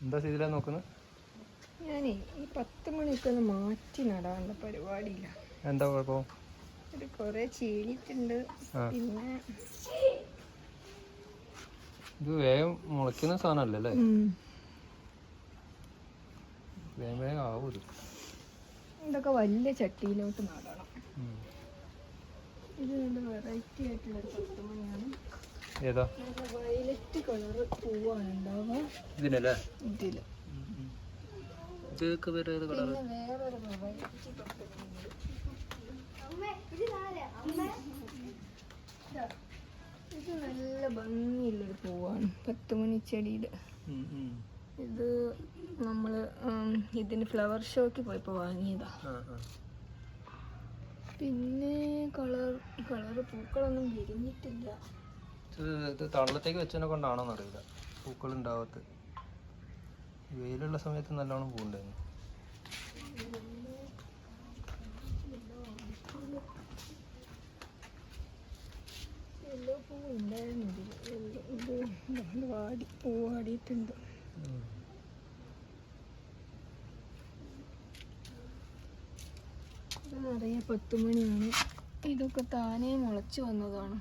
എന്താ ചെയ്തില്ലാന്ന് നോക്കുന്നത് ഞാനേ ഈ പത്ത് മണിയൊക്കെ ഒന്ന് മാറ്റി നടാനുള്ള പരിപാടിയില്ല. എന്താ കുഴപ്പം? ഇത് കുറേ പിന്നെ ഇത് വേഗം മുളയ്ക്കുന്ന സാധനമല്ലേ വേഗം വേഗം ആവും ഇതൊക്കെ വലിയ ചട്ടിയിലോട്ട് നടണം. ഇത് വെറൈറ്റി ആയിട്ടുള്ള പത്ത് മണിയാണ്. ഏതാ? വയലറ്റ് കളറ് പൂവാണ് ഉണ്ടാവുക ഇതിനല്ലേ? ഇതിൽ. ഇതൊക്കെ വേറെ കളർ വേറൊരു ഇത് നല്ല ഭംഗിയുള്ളൊരു പൂവാണ്. പത്ത് മണിച്ചെടിയുടെ ഇത് നമ്മൾ ഇതിന് ഫ്ലവർ ഷോക്ക് പോയപ്പോൾ വാങ്ങിയതാ. പിന്നെ കളർ കളർ പൂക്കളൊന്നും വിരിഞ്ഞിട്ടില്ല. ഇത് തള്ളത്തേക്ക് വെച്ചതിനെ കൊണ്ടാണോന്ന് അറിയില്ല. പൂക്കൾ ഉണ്ടാവാത്ത വെയിലുള്ള സമയത്ത് നല്ലോണം പൂണ്ടായിരുന്നു നിറയെ പത്ത് മണിയാണ്. ഇതൊക്കെ താനേ മുളച്ചു വന്നതാണ്.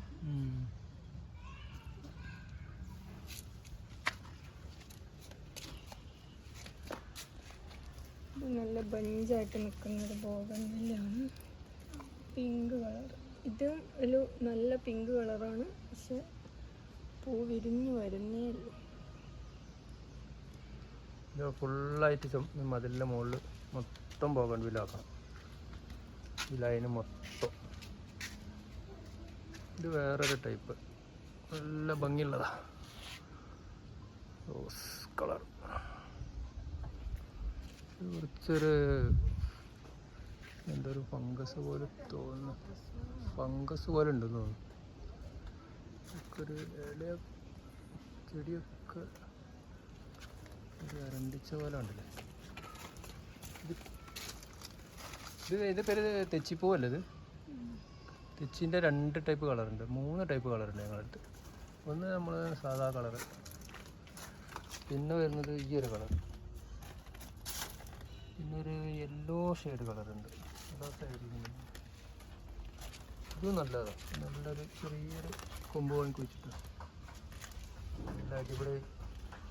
നല്ല ബഞ്ചായിട്ട് നിൽക്കുന്ന ഒരു ബോഗൻവില്ലാണ്. Pink colour. ഇതും ഒരു നല്ല പിങ്ക് കളറാണ്. പക്ഷെ പൂ വിരിഞ്ഞു വരുന്നേ ഉള്ളൂ. ഫുള്ളായിട്ട് മതിലിന്റെ മുകളിൽ മൊത്തം പോകാൻ വിലാക്കണം ഈ ലൈന് മൊത്തം. ഇത് വേറൊരു ടൈപ്പ്. നല്ല ഭംഗിയുള്ളതാ. Rose colour. കുറച്ചൊരു ഒരു ഫംഗസ് പോലെ തോന്നുന്നു. ഫംഗസ് പോലെ ഉണ്ടെന്ന് തോന്നുന്നു. ഒരു ഇല ചെടിയൊക്കെ ഒരു അരണ്ടിച്ച പോലെ ഉണ്ടല്ലേ? ഇത് ഇത് ഇത് പേര് തെച്ചിപ്പൂവല്ലേ ഇത്? തെച്ചിന്റെ രണ്ട് ടൈപ്പ് കളറുണ്ട് മൂന്ന് ടൈപ്പ് കളറുണ്ട് ഞങ്ങളടുത്ത് ഒന്ന് നമ്മൾ സാധാ കളറ് പിന്നെ വരുന്നത് ഈ ഒരു കളർ പിന്നെ ഒരു യെല്ലോ ഷെയ്ഡ് കളറുണ്ട് എല്ലാ ഇത് നല്ലതാണ് നല്ലൊരു ചെറിയൊരു കൊമ്പ് വാങ്ങി വെച്ചിട്ട്. നല്ല അടിപൊളി.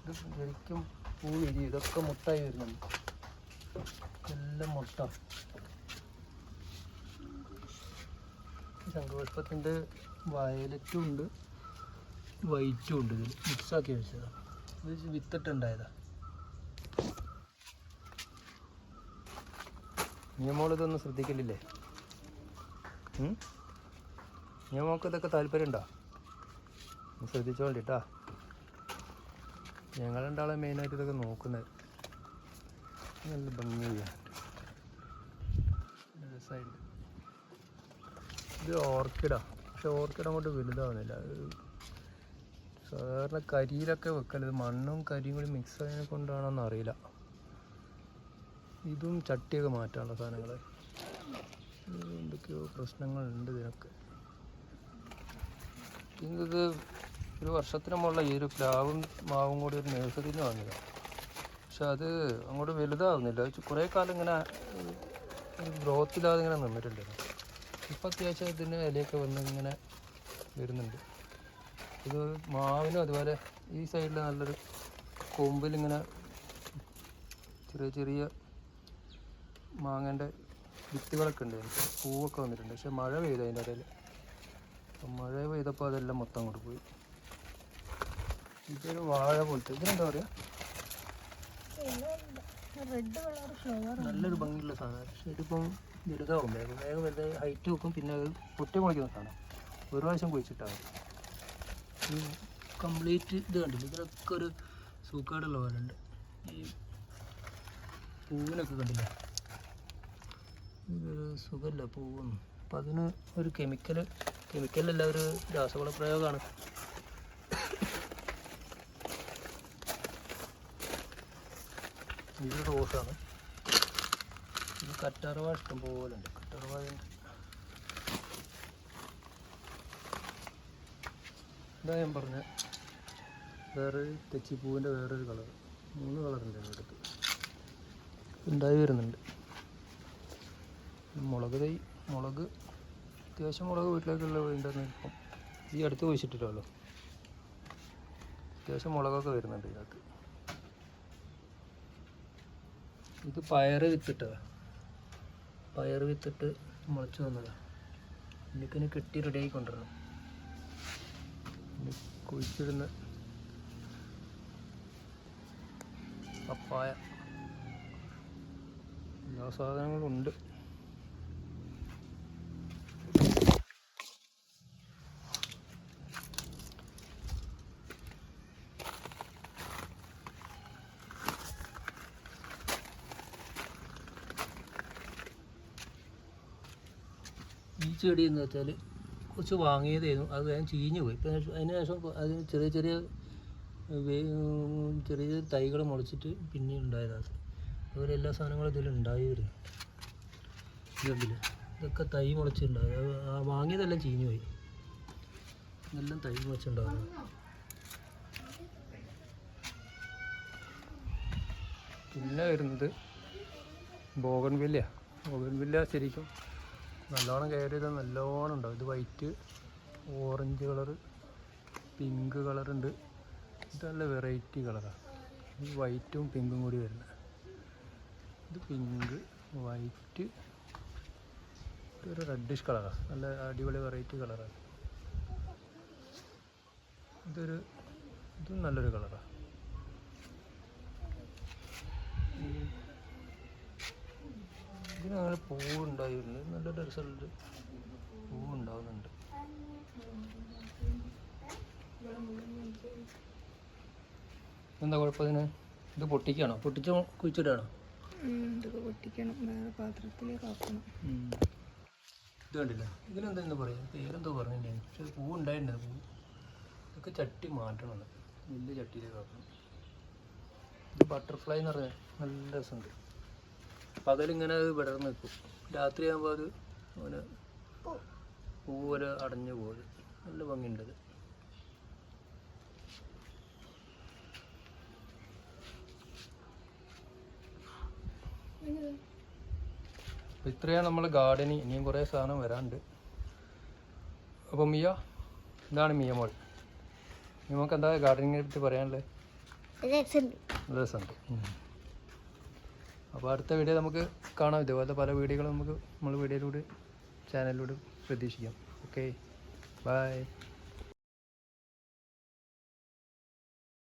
ഇത് ശരിക്കും പൂ വിരി ഇതൊക്കെ മുട്ടായി വരുന്നുണ്ട്. എല്ലാം മുട്ട. ശംഖുപുഷ്പത്തിന്റെ വയലറ്റും ഉണ്ട്. വൈറ്റും ഉണ്ട്. ഇതിൽ മിക്സാക്കി വെച്ചതാണ് ഇത് വിത്തിട്ടുണ്ടായതാ. നിയമോൾ ഇതൊന്നും ശ്രദ്ധിക്കലില്ലേ? നിയമോക്ക് ഇതൊക്കെ താല്പര്യം ഉണ്ടോ ശ്രദ്ധിച്ചോണ്ടിട്ടാ ഞങ്ങൾ രണ്ടാളെ മെയിനായിട്ട് ഇതൊക്കെ നോക്കുന്നത്. നല്ല രസമായിട്ട് ഇത് ഓർക്കിഡാ പക്ഷെ ഓർക്കിഡ് അങ്ങോട്ട് വലുതാവുന്നില്ല. സാധാരണ കരിയിലൊക്കെ വെക്കൽ. മണ്ണും കരിയും കൂടി മിക്സ് ആയതിനെ കൊണ്ടാണോന്ന് അറിയില്ല. ഇതും ചട്ടിയൊക്കെ മാറ്റാനുള്ള സാധനങ്ങൾ എന്തൊക്കെയോ പ്രശ്നങ്ങളുണ്ട് ഇതിനൊക്കെ. ഇത് ഒരു വർഷത്തിന് മുകളിൽ ഈ ഒരു പ്ലാവും മാവും കൂടി ഒരു നേഴ്സറിയിൽ നിന്ന് വാങ്ങിയതാണ് പക്ഷെ അത് അങ്ങോട്ട് വലുതാവുന്നില്ല. കുറേ കാലം ഇങ്ങനെ ഗ്രോത്ത് ഇല്ലാതെ ഇങ്ങനെ നിന്നിട്ടുണ്ടായിരുന്നു ഇപ്പം അത്യാവശ്യം ഇതിന് ഇലയൊക്കെ വന്ന് ഇങ്ങനെ വരുന്നുണ്ട്. ഇത് മാവിനും അതുപോലെ ഈ സൈഡിൽ നല്ലൊരു കൊമ്പിലിങ്ങനെ ചെറിയ ചെറിയ മാങ്ങേന്റെ വിത്തുകളൊക്കെ ഉണ്ട്. പൂവൊക്കെ വന്നിട്ടുണ്ട്. പക്ഷെ മഴ പെയ്തു അതിന്റെ ഇടയിൽ. അപ്പം മഴ പെയ്തപ്പോൾ അതെല്ലാം മൊത്തം അങ്ങോട്ട് പോയി. ഇതൊരു വാഴ പോലത്തെ ഇതിനെന്താ പറയുക നല്ലൊരു ഭംഗിയുള്ള സാധനം. പക്ഷെ ഇതിപ്പം വലുതാവും. വേഗം വേഗം വലുതായി ഹൈറ്റ് വെക്കും. പിന്നെ അത് പൊട്ടി മുളയ്ക്കുന്ന സാധനം. ഒരു പ്രാവശ്യം കുഴിച്ചിട്ടാണ് ഈ കംപ്ലീറ്റ് ഇത് കണ്ടില്ല? ഇതിലൊക്കെ ഒരു സൂക്കാടുള്ള പോലെ ഉണ്ട്. ഈ പൂവിനൊക്കെ കണ്ടില്ല? സുഖമില്ല പോകുന്നു. അപ്പം അതിന് ഒരു കെമിക്കൽ കെമിക്കലല്ല ഒരു രാസവള പ്രയോഗമാണ്. ഇത് റോസാണ് ഇത് കറ്റാർവാ ഇഷ്ടം പോലെ ഉണ്ട്. കറ്റാർവാഴ ഇതാ ഞാൻ പറഞ്ഞ. വേറെ തെച്ചിപ്പൂവിന്റെ വേറൊരു കളർ മൂന്ന് കളറുണ്ട് എന്റെ അടുത്ത് ഉണ്ടായി വരുന്നുണ്ട്. മുളക് തൈ മുളക്. അത്യാവശ്യം മുളക് വീട്ടിലേക്കുള്ള ഉണ്ടെന്ന് ഇപ്പം. ഈ അടുത്ത് കുഴിച്ചിട്ടില്ലല്ലോ. അത്യാവശ്യം മുളകൊക്കെ വരുന്നുണ്ട് ഇതിനകത്ത്. ഇത് പയർ വിത്തിട്ടതാ പയർ വിത്തിട്ട് മുളച്ചു വന്നതാ. എനിക്കിന് കെട്ടി റെഡിയാക്കി കൊണ്ടുവരണം. കുഴിച്ചിടുന്ന പപ്പായ. എല്ലാ സാധനങ്ങളും ഉണ്ട്. ചെടി എന്ന് വെച്ചാൽ കുറച്ച് വാങ്ങിയതായിരുന്നു. അത് വേഗം ചീഞ്ഞു പോയി. അതിന് ശേഷം അതിന് ചെറിയ ചെറിയ ചെറിയ ചെറിയ തൈകൾ മുളച്ചിട്ട് പിന്നെ ഉണ്ടായതാണ് അതുപോലെ എല്ലാ സാധനങ്ങളും ഇതിൽ ഉണ്ടായി ഇതിൽ ഇതൊക്കെ തൈ ആ വാങ്ങിയതെല്ലാം ചീഞ്ഞു പോയി. എല്ലാം തൈ മുളച്ചിട്ടുണ്ടാകുന്നു പിന്നെ വരുന്നത് ബോഗൺവില്ല. ബോഗൺവില്ല ശരിക്കും നല്ലോണം കയറി ചെയ്താൽ നല്ലോണം ഉണ്ടാവും. ഇത് വൈറ്റ് ഓറഞ്ച് കളറ് പിങ്ക് കളറുണ്ട് ഇത് നല്ല വെറൈറ്റി കളറാണ് ഇത് വൈറ്റും പിങ്കും കൂടി വരുന്നത്. ഇത് പിങ്ക് വൈറ്റ് ഇതൊരു റെഡിഷ് കളറാണ് നല്ല അടിപൊളി വെറൈറ്റി കളറാണ് ഇതൊരു ഇതും നല്ലൊരു കളറാണ് ഇതിന് അങ്ങനെ പൂവ് ഉണ്ടായിരുന്നു നല്ലൊരു റിസൾട്ട് പൂവുണ്ടാവുന്നുണ്ട്. എന്താ കുഴപ്പത്തിന്? ഇത് പൊട്ടിക്കാണോ പൊട്ടിച്ച് കുഴിച്ചിടാണോ ഇതൊക്കെ പൊട്ടിക്കണം. വേറെ പാത്രത്തിലേക്ക് ആക്കണം. ഇത് കണ്ടില്ല. ഇതിനെന്താ എന്താ പറയുക പേരെന്തോ പറഞ്ഞിട്ടുണ്ടായിരുന്നു. പക്ഷെ പൂ ഉണ്ടായിട്ടുണ്ട് പൂ ഇതൊക്കെ ചട്ടി മാറ്റണം. വലിയ ചട്ടിയിലേക്ക് ആക്കണം. ഇത് ബട്ടർഫ്ലൈ എന്ന് പറഞ്ഞാൽ നല്ല രസമുണ്ട്. പകലിങ്ങനെ അത് വിടർന്ന് നിൽക്കും. രാത്രിയാകുമ്പോൾ അത് അങ്ങനെ പൂ പോലെ അടഞ്ഞു പോകും നല്ല ഭംഗിയുണ്ട് അത്. അപ്പോൾ ഇത്രയാണ് നമ്മൾ ഗാർഡനിങ് ഇനിയും കുറേ സാധനം വരാണ്ട് അപ്പോൾ മിയ ഇതാണ് മിയ മോൾ. നമുക്ക് എന്താ ഗാർഡനിങ്ങിനെ പറ്റി പറയാനുള്ളത് രസമുണ്ട്. അപ്പോൾ അടുത്ത വീഡിയോ നമുക്ക് കാണാം. ഇതുപോലത്തെ പല വീഡിയോകളും നമുക്ക് നമ്മൾ വീഡിയോയിലൂടെ ചാനലിലൂടെ പ്രതീക്ഷിക്കാം. Okay bye